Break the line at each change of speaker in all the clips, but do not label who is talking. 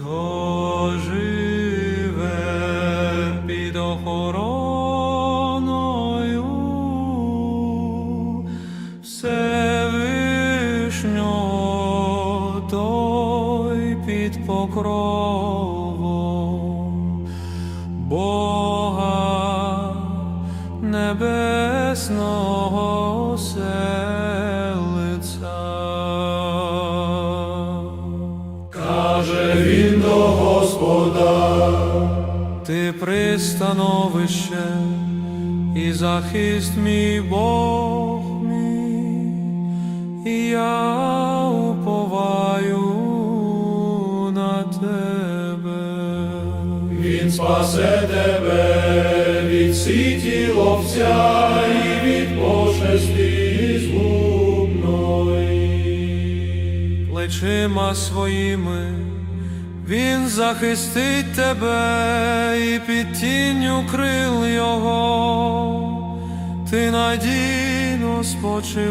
Хто живе під охороною Всевишнього, той під покровом Бога небесного селиця.
Він до Господа,
Ти пристановище і захист мій Бог мій, і я уповаю на тебе.
він спасе тебе від сіті ловця і від пошесті згубної.
Плечима своїми він захистить тебе і під тінню крил його, ти надійно спочиватимеш,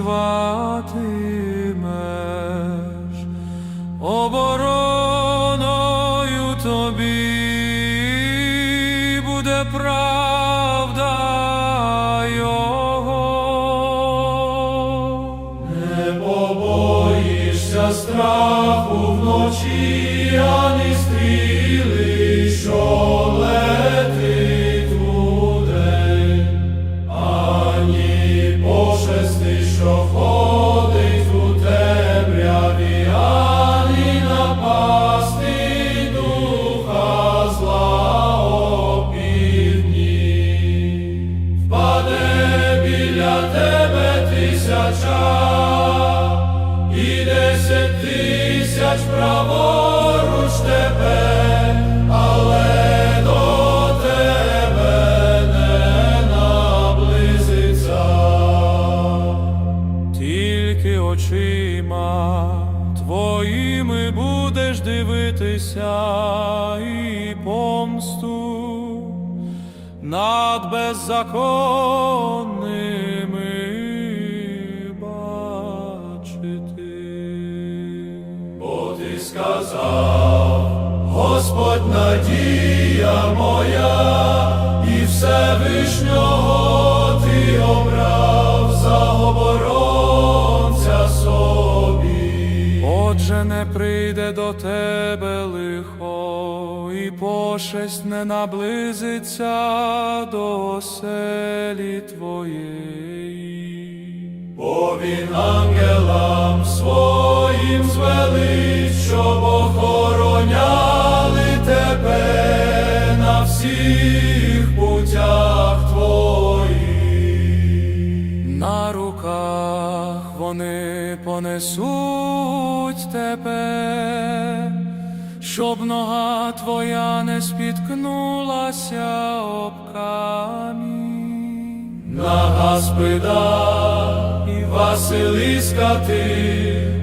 обороною тобі буде правда.
Не побоїшся страху вночі, праворуч тебе, але.
Тільки очима твоїми будеш дивитися і помсту над беззаконними
сказав, Господь надія моя, і Всевишнього ти обрав за оборонця собі.
Отже, не прийде до тебе лихо, і пошесть не наблизиться до оселі твоєї.
Бо він ангелам своїм звелить, На
руках вони понесуть тебе, щоб нога твоя не спіткнулася об камінь.
На Гаспида і Василиска ти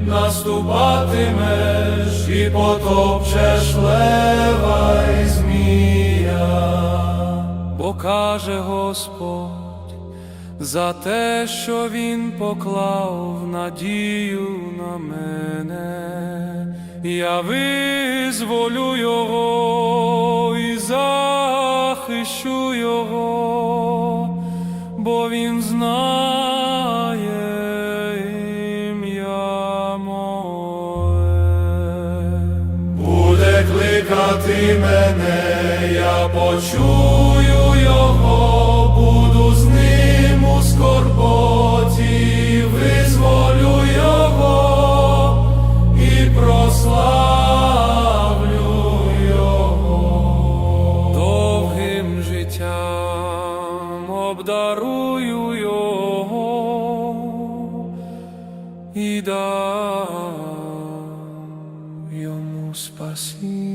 наступатимеш і потопчеш лева і змія.
Бо каже Господь, за те, що він поклав надію на мене, я визволю його і захищу його, бо він знає.
Буде кликати мене, я почую його,
assim.